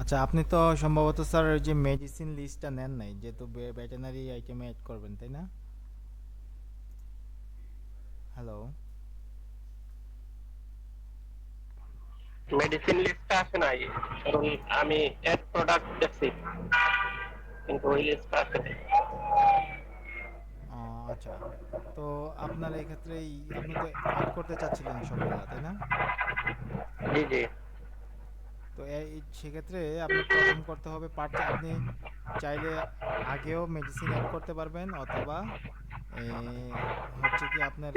আচ্ছা আপনি তো সম্ভবত স্যার ওই যে মেডিসিন লিস্টটা নেন নাই যেহেতু ভেটেনারি আইটেমে অ্যাড করবেন তাই না? হ্যালো মেডিসিন লিস্টটা আসে নাই কারণ আমি এক প্রোডাক্ট দেখছি কিন্তু ওই লিস্টটা আসে নাই। আচ্ছা তো আপনার এই ক্ষেত্রে আপনি তো অ্যাড করতে চাচ্ছিলেন সবগুলা তাই না? জি জি। তো সেক্ষেত্রে আপনি প্রথম করতে হবে পার্ট আপনি চাইলে আগেও মেডিসিন অ্যাড করতে পারবেন অথবা হচ্ছে কি আপনার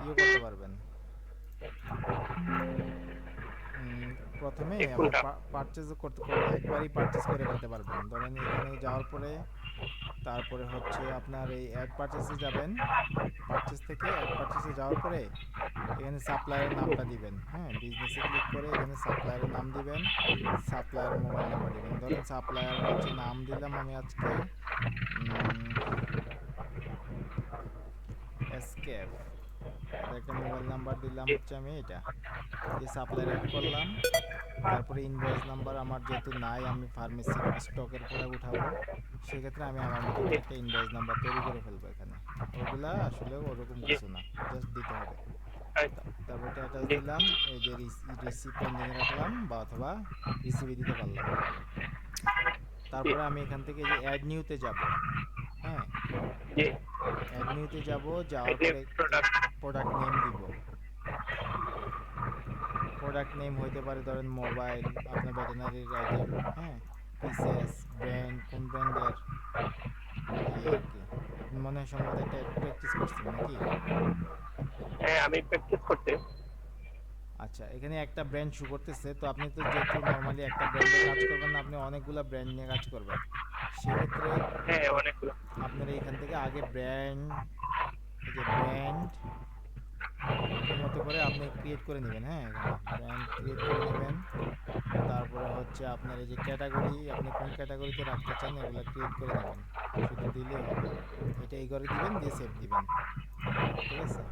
ইয়ে করতে পারবেন প্রথমে? পারচেজ করতে করে একবারই পারচেজ করে ফেলতে পারবেন ধরেন এখানে যাওয়ার পরে তারপরে হচ্ছে আপনার এই অ্যাড পারচেসে যাবেন। পারচেস থেকে অ্যাড পারচেসে যাওয়ার পরে এখানে সাপ্লায়ারের নামটা দিবেন। হ্যাঁ বিজনেসে ক্লিক করে এখানে সাপ্লায়ারের নাম দিবেন সাপ্লায়ার মোবাইল নাম্বার দিবেন। ধরেন সাপ্লায়ার হচ্ছে নাম দিলাম আমি আজকে এসকেপ একটা মোবাইল নাম্বার দিলাম হচ্ছে আমি এটা। দিয়ে সাপ্লায়ার অ্যাড করলাম তারপরে ইনভয়েস নাম্বার আমার যেহেতু নাই আমি ফার্মেসি স্টকের পরে উঠাবো। সেক্ষেত্রে আমি আমার মতো একটা ইনভয়েস নাম্বার তৈরি করে ফেলব এখানে। ওগুলা আসলে ওরকম কিছু না জাস্ট দিতে হবে। তারপর এটা দিলাম এই যে রিসিভ পেন্ডিং রাখলাম বা অথবা রিসিভে দিতে পারলাম। তারপরে আমি এখান থেকে যে অ্যাড নিউতে যাব হ্যাঁ? অ্যাড নিউতে যাব যাওয়ার পরে প্রোডাক্ট নেম দিব। প্রোডাক্ট নেম হইতে পারে ধরেন মোবাইল আপনার ভেটেনারির আইটেম হ্যাঁ? পিসেস ব্র্যান্ড কোন ব্র্যান্ডের মনে হয় সম্ভবত একটা প্র্যাকটিস করছেন নাকি? হ্যাঁ আমি প্র্যাকটিস করতে আচ্ছা এখানে একটা ব্র্যান্ড শু করতেছে তো আপনি তো যেহেতু নর্মালি একটা ব্র্যান্ডে কাজ করবেন না আপনি অনেকগুলো ব্র্যান্ড নিয়ে কাজ করবেন। সেক্ষেত্রে হ্যাঁ অনেকগুলো। আপনারা এখান থেকে আগে ব্র্যান্ড যে ব্র্যান্ড মতো করে আপনি ক্রিয়েট করে নেবেন হ্যাঁ? ব্র্যান্ড ক্রিয়েট করে নেবেন। তারপরে হচ্ছে আপনার এই যে ক্যাটাগরি আপনি কোন ক্যাটাগরিতে রাখতে চান এগুলো ক্রিয়েট করে নেবেন। শুধু হবে। এটা এই করে দিবেন দিয়ে সেভ দিবেন। ঠিক আছে?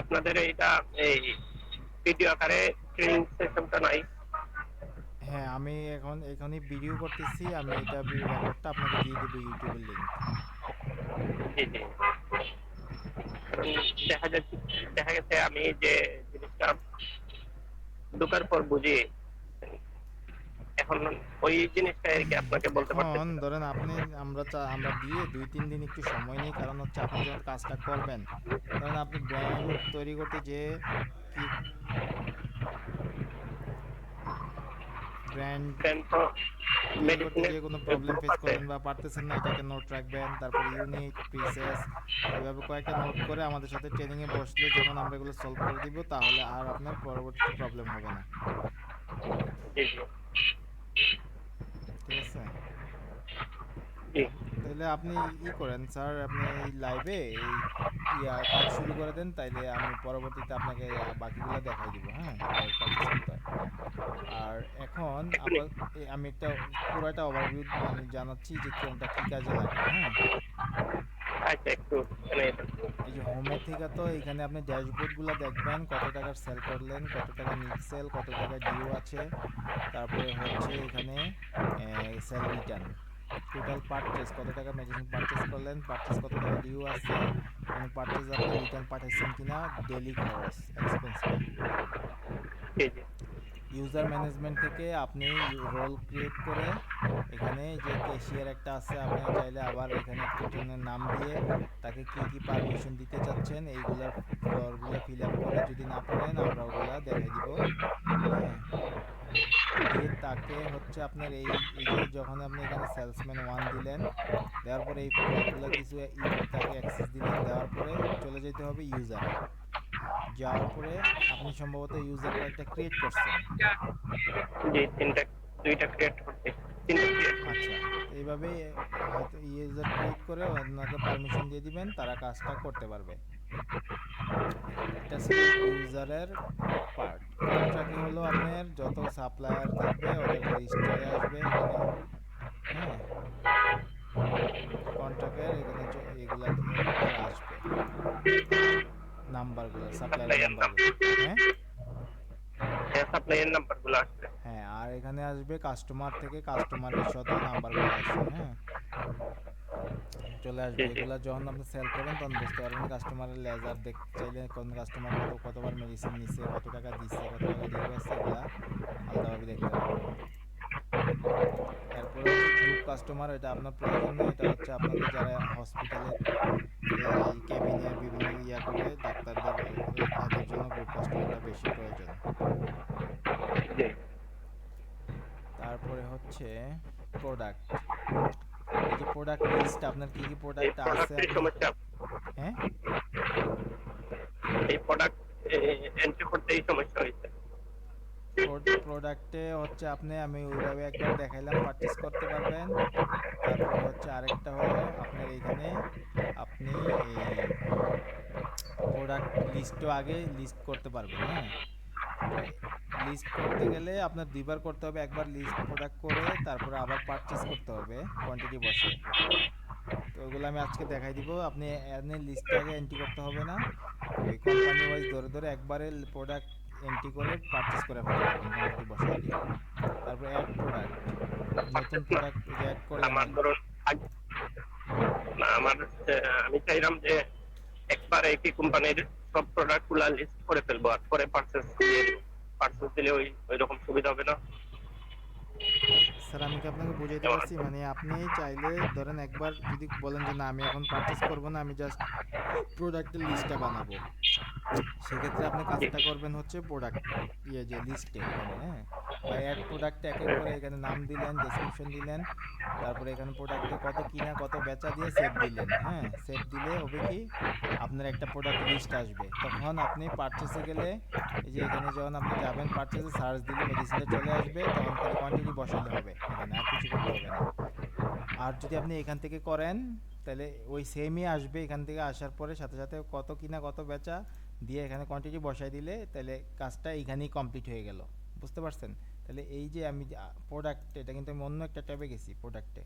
আপনাদের এইটা এই ভিডিও আকারে ট্রেনিং সিস্টেমটা নাই? হ্যাঁ আমি এখন এখানে ভিডিও করতেছি। আমি এটা ভিডিও রেকর্ডটা আপনাকে দিয়ে দেবো ইউটিউবের লিঙ্ক জি জি। কারণ দেখা যাচ্ছে দেখা গেছে আমি যে জিনিসটা ঢোকার পর বুঝি এখন ওই জিনিসটা আর কি আপনাকে বলতে পারতেছি ধরেন আপনি আমরা আমরা দিয়ে দুই তিন দিন একটু সময় নিই কারণ হচ্ছে আপনি যখন কাজটা করবেন ধরেন আপনি ব্র্যান্ড তৈরি করতে যে কি ব্র্যান্ড Then তো করতে medicine গিয়ে কোনো প্রবলেম ফেস করবেন বা পারতেছেন না এটাকে নোট রাখবেন। তারপর পিসেস এভাবে কয়েকটা নোট করে আমাদের সাথে ট্রেনিং এ বসলে যখন আমরা এগুলো সলভ করে দিব তাহলে আর আপনার পরবর্তী প্রবলেম হবে না। ঠিক আছে? তাহলে আপনি ই করেন স্যার আপনি এই লাইভে এই ইয়া কাজ শুরু করে দেন তাইলে আমি পরবর্তীতে আপনাকে বাকিগুলো দেখাই দিব হ্যাঁ। আর এখন আমি একটা পুরোটা ওভারভিউ আমি জানাচ্ছি যে কোনটা কি কাজে লাগে হ্যাঁ? আচ্ছা একটু এই যে হোমের থেকে তো এখানে আপনি ড্যাশবোর্ডগুলো দেখবেন কত টাকার সেল করলেন কত টাকা নিট সেল কত টাকা ডিউ আছে তারপরে হচ্ছে এখানে সেল রিটার্ন টোটাল পারচেস কত টাকা মেডিসিন পারচেস করলেন? পারচেস কত টাকা ডিউ আছে? কোনো পারচেস আপনি রিটার্ন পাঠাইছেন কিনা? ডেলি খরচ এক্সপেন্স ইউজার ম্যানেজমেন্ট থেকে আপনি রোল ক্রিয়েট করে এখানে যে ক্যাশিয়ার একটা আছে আপনি চাইলে আবার এখানে একজনের নাম দিয়ে তাকে কি কি পারমিশন দিতে চাচ্ছেন এইগুলার ফ্লোরগুলো ফিল আপ করে যদি না পারেন আমরা ওগুলা দেখাই দিব। হ্যাঁ। তাকে হচ্ছে আপনার এই যখন আপনি এখানে সেলসম্যান ওয়ান দিলেন দেওয়ার পরে এই ফ্লোরগুলো কিছু তাকে অ্যাক্সেস দিলেন দেওয়ার পরে চলে যেতে হবে ইউজার যাওয়ার পরে আপনি সম্ভবত ইউজার একটা ক্রিয়েট করছেন। জি তিনটা দুইটা ক্রিয়েট করতে আচ্ছা এইভাবে হয়তো ইউজার ক্রিয়েট করে ওনাকে পারমিশন দিয়ে দিবেন তারা কাজটা করতে পারবে। এটা ইউজারের পার্ট কন্ট্রাক্ট হলো আপনার যত সাপ্লায়ার থাকবে ওদের রেজিস্টারে আসবে এখানে হ্যাঁ কন্ট্রাক্টের এখানে চ- এগুলা এখানে আসবে নাম্বারগুলো সাপ্লায়ার Supplier নাম্বারগুলো হ্যাঁ হ্যাঁ সাপ্লাইয়ের নাম্বারগুলো আসবে হ্যাঁ আর এখানে আসবে কাস্টমার থেকে কাস্টমারের সাথে নাম্বারগুলো আসবে হ্যাঁ চলে আসবে। এগুলো যখন আপনি সেল করবেন তখন বুঝতে পারবেন কাস্টমারের লেজার দেখতে চাইলে কোন কাস্টমার কত কতবার মেডিসিন নিচ্ছে কত টাকা দিচ্ছে কত টাকা দিয়ে গেছে এগুলো আলাদাভাবে দেখতে পারবেন হচ্ছে গ্রুপ কাস্টমার এটা আপনার প্রয়োজন নেই এটা হচ্ছে আপনাদের যারা হসপিটালে এই কেবিনে বিভিন্ন ইয়া করে ডাক্তারদের তাদের জন্য গ্রুপ কাস্টমারটা বেশি প্রয়োজন। তারপরে হচ্ছে প্রোডাক্ট এই যে প্রোডাক্ট লিস্ট আপনার কি কি প্রোডাক্ট আছে? সমস্যা হ্যাঁ? এই প্রোডাক্ট এন্ট্রি করতে এই সমস্যা হয়েছে। প্রোডাক্টে হচ্ছে আপনি আমি ওইভাবে একবার দেখাইলাম পারচেজ করতে পারবেন। তারপরে হচ্ছে আরেকটা হলো আপনার এইখানে আপনি এই প্রোডাক্ট লিস্টও আগে লিস্ট করতে পারবেন হ্যাঁ? লিস্ট করতে গেলে আপনার দুইবার করতে হবে একবার লিস্ট প্রোডাক্ট করে তারপরে আবার পারচেস করতে হবে কোয়ান্টিটি বসে। তো ওগুলো আমি আজকে দেখাই দিব। আপনি এনে লিস্টে আগে এন্ট্রি করতে হবে না। ওই কোম্পানি ওয়াইজ ধরে ধরে একবারে প্রোডাক্ট এন্ট্রি করে পারচেজ করে ফেলতে কোয়ান্টিটি দিয়ে। তারপর অ্যাড প্রোডাক্ট নতুন প্রোডাক্ট অ্যাড করলেন আমার আমি চাইলাম যে একবার একই কোম্পানির সব প্রোডাক্টগুলা লিস্ট করে ফেলব আর পরে পার্সেস পার্সেস দিলে ওই ওই সুবিধা হবে না। স্যার আমি কি আপনাকে বুঝাইতে পারছি? মানে আপনি চাইলে ধরেন একবার যদি বলেন যে, না, আমি এখন পারচেস করব না, আমি জাস্ট প্রোডাক্টের লিস্টটা বানাবো। সেক্ষেত্রে আপনি কাজটা করবেন হচ্ছে প্রোডাক্ট ইয়ে যে লিস্টে এখানে হ্যাঁ? বা অ্যাড প্রোডাক্ট এক এক করে এখানে নাম দিলেন ডেসক্রিপশন দিলেন তারপরে এখানে প্রোডাক্টে কত কিনা কত বেচা দিয়ে সেভ দিলেন হ্যাঁ? সেভ দিলে হবে কি আপনার একটা প্রোডাক্ট লিস্ট আসবে। তখন আপনি পারচেসে গেলে এই যে এখানে যখন আপনি যাবেন পারচেসে সার্চ দিলে মেডিসিনটা চলে আসবে তখন খালি কোয়ান্টিটি বসাইলে হবে এখানে আর কিছু করতে হবে না। আর যদি আপনি এখান থেকে করেন তাহলে ওই সেমই আসবে এখান থেকে আসার পরে সাথে সাথে কত কিনা কত বেচা দিয়ে এখানে কোয়ান্টিটি বসাই দিলে তাহলে কাজটা এইখানেই কমপ্লিট হয়ে গেল। বুঝতে পারছেন? তাহলে এই যে আমি প্রোডাক্ট এটা কিন্তু আমি অন্য একটা ট্যাবে গেছি প্রোডাক্টে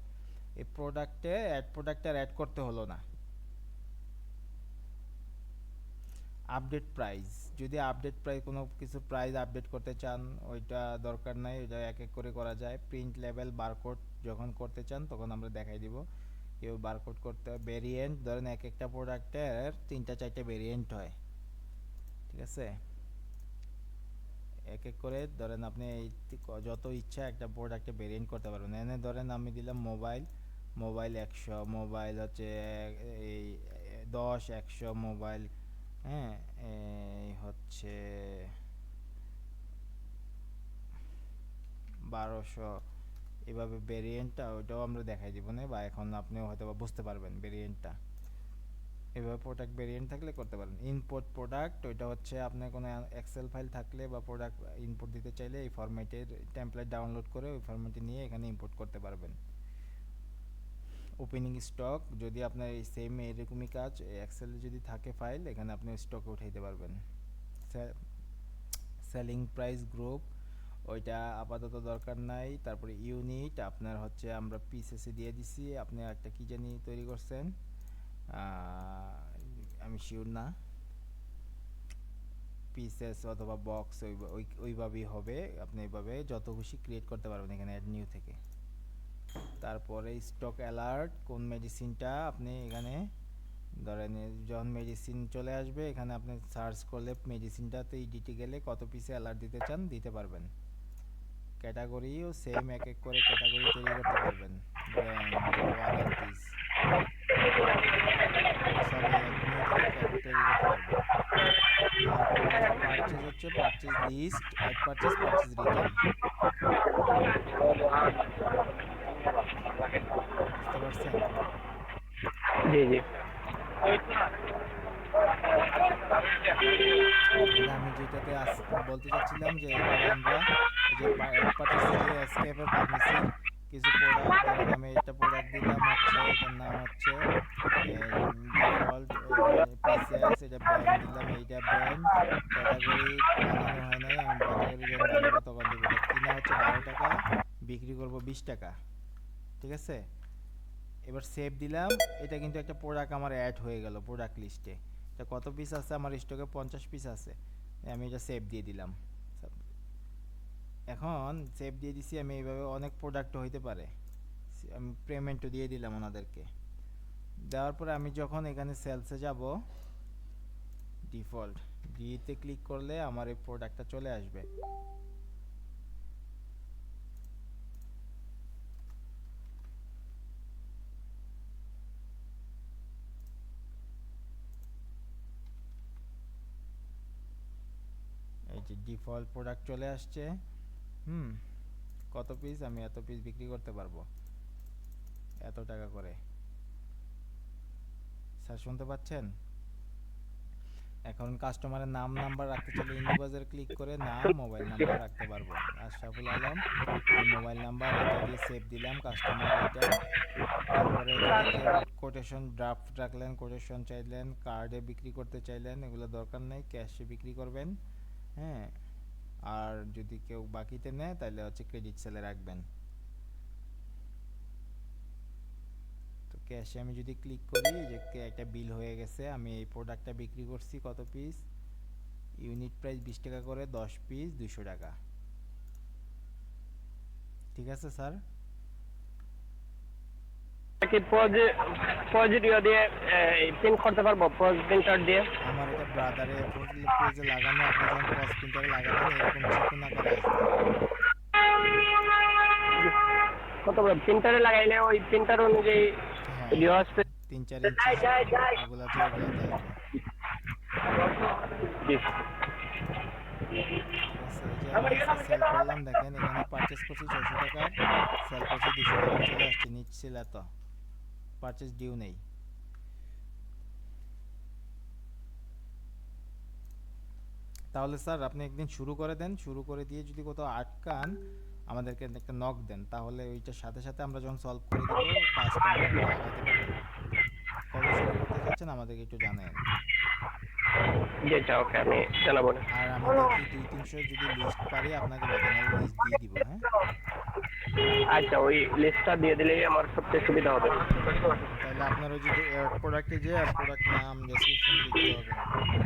এই প্রোডাক্টে অ্যাড প্রোডাক্ট আর অ্যাড করতে হলো না। আপডেট প্রাইস যদি আপডেট প্রাইস কোনো কিছু প্রাইস আপডেট করতে চান, ওইটা দরকার নাই, ওইটা এক এক করে করা যায়। প্রিন্ট লেভেল বারকোড যখন করতে চান, তখন আমরা দেখাই দিব। কেউ বারকোড করতে ভেরিয়েন্ট ধরেন এক একটা প্রোডাক্টের তিনটা চারটে ভেরিয়েন্ট হয়। ঠিক আছে? এক এক করে ধরেন আপনি যত ইচ্ছা একটা প্রোডাক্টে ভেরিয়েন্ট করতে পারবেন। এনে ধরেন আমি দিলাম মোবাইল মোবাইল একশো মোবাইল হচ্ছে এই, দশ একশো মোবাইল হ্যাঁ? এই হচ্ছে বারোশো। এভাবে ভেরিয়েন্টটা ওইটাও আমরা দেখাই দিব না, বা এখন আপনিও হয়তো বুঝতে পারবেন ভেরিয়েন্টটা এভাবে প্রোডাক্ট ভেরিয়েন্ট থাকলে করতে পারেন। ইনপুট প্রোডাক্ট ওইটা হচ্ছে আপনার কোনো এক্সেল ফাইল থাকলে বা প্রোডাক্ট ইনপুট দিতে চাইলে এই ফরম্যাটের টেমপ্লেট ডাউনলোড করে ওই ফরম্যাটে নিয়ে এখানে ইম্পোর্ট করতে পারবেন। ওপেনিং স্টক যদি আপনার এই সেম এরকমই কাজ এক্সেলে যদি থাকে ফাইল এখানে আপনি স্টকে উঠাইতে পারবেন। সেলিং প্রাইস গ্রুপ ওইটা আপাতত দরকার নাই। তারপরে ইউনিট আপনার হচ্ছে আমরা পিসেসে দিয়ে দিছি, আপনি একটা কি জানি তৈরি করছেন? আমি শিওর না। পিসেস অথবা বক্স ওই ওই, ওইভাবেই হবে। আপনি এইভাবে যত খুশি ক্রিয়েট করতে পারবেন এখানে অ্যাড নিউ থেকে। তারপরে স্টক অ্যালার্ট কোন মেডিসিনটা আপনি এখানে, ধরেন যখন মেডিসিন চলে আসবে, এখানে আপনি সার্চ করলে মেডিসিনটাতে ইডিটে গেলে কত পিসে অ্যালার্ট দিতে চান, দিতে পারবেন। ক্যাটাগরিও সেম এক এক করে ক্যাটাগরি তৈরি করতে পারবেন। ওয়ারেন্টিস পারচেজ হচ্ছে purchase list add purchase purchase আমি যেটাতে বলতে চাচ্ছিলাম যে আমরা যে পার্টিসি যে এসকেপের ফার্মেসি কিছু প্রোডাক্ট আমি এটা প্রোডাক্ট দিলাম হচ্ছে, এটার নাম হচ্ছে এটা ব্র্যান্ড দিলাম, এইটা ব্র্যান্ড ক্যাটাগরি বানানো হয় নাই, আমি ক্যাটাগরি বানাবো তখন দেবো। কিনা হচ্ছে বারো টাকা, বিক্রি করব বিশ টাকা। ঠিক আছে? এবার সেভ দিলাম, এটা কিন্তু একটা প্রোডাক্ট আমার অ্যাড হয়ে গেল প্রোডাক্ট লিস্টে এটা কত পিস আছে? আমার স্টকে পঞ্চাশ পিস আছে। আমি এটা সেভ দিয়ে দিলাম। এখন সেভ দিয়ে দিছি, আমি এইভাবে অনেক প্রোডাক্ট হইতে পারে। আমি পেমেন্টও দিয়ে দিলাম ওনাদেরকে। দেওয়ার পরে আমি যখন এখানে সেলসে যাব ডিফল্ট ডিতে ক্লিক করলে আমার এই প্রোডাক্টটা চলে আসবে। এই যে ডিফল্ট প্রোডাক্ট চলে আসছে। হুম। কত পিস আমি এত পিস বিক্রি করতে পারব। এত টাকা করে। স্যার, শুনতে পাচ্ছেন? এখন কাস্টমারের নাম নাম্বার রাখতে চাইলে ইন্ডিবাজার ক্লিক করে নাম মোবাইল নাম্বার রাখতে পারব। আশরাফুল আলম মোবাইল নাম্বার দিয়ে সেভ দিলাম কাস্টমার এটা। তারপরে কোটেশন ড্রাফট রাখলেন কোটেশন চাইলেন কার্ডে বিক্রি করতে চাইলেন, এগুলো দরকার নেই ক্যাশে বিক্রি করবেন। হ্যাঁ আর যদি কেউ বাকিতে নেয় তাহলে হচ্ছে ক্রেডিট সেলে রাখবেন। তো ক্যাশে আমি যদি ক্লিক করি যে একটা বিল হয়ে গেছে আমি এই প্রোডাক্টটা বিক্রি করছি কত পিস ইউনিট প্রাইস বিশ টাকা করে দশ পিস দুশো টাকা। ঠিক আছে স্যার কি পজ পজিটিভ দিয়ে প্রিন্ট করতে পারব? পজ প্রিন্টার দিয়ে? ব্রাদারে পেজে লাগানো আপনি যখন পজ প্রিন্টারে লাগাবেন এরকম চিকন আকারে কত বড়? প্রিন্টারে লাগাইলে ওই প্রিন্টার অনুযায়ী হ্যাঁ তিন চার ইঞ্চি করলাম দেখেন এখানে পারচেস করছি ছশো টাকার সেল করছি দুশো টাকা চলে আসছে নিচ্ছিল এত পারচেস ডিউ নেই। তাহলে স্যার আপনি একদিন শুরু করে দেন শুরু করে দিয়ে যদি কোথাও আটকান আমাদেরকে একটা নক দেন তাহলে ওইটার সাথে সাথে আমরা যখন সলভ করে দেবো কাজটা কবে শুরু করতে চাচ্ছেন আমাদেরকে একটু জানান জি ওকে আমি জানাব আর আমাদের দুই তিনশো যদি লিস্ট পারি আপনাকে লিস্ট দিয়ে দিব হ্যাঁ? আচ্ছা ওই লিস্টটা দিয়ে দিলেই আমার সবচেয়ে সুবিধা হবে। তাহলে আপনার ওই যে প্রোডাক্টে যে প্রোডাক্ট নাম ডেসক্রিপশন লিখতে হবে।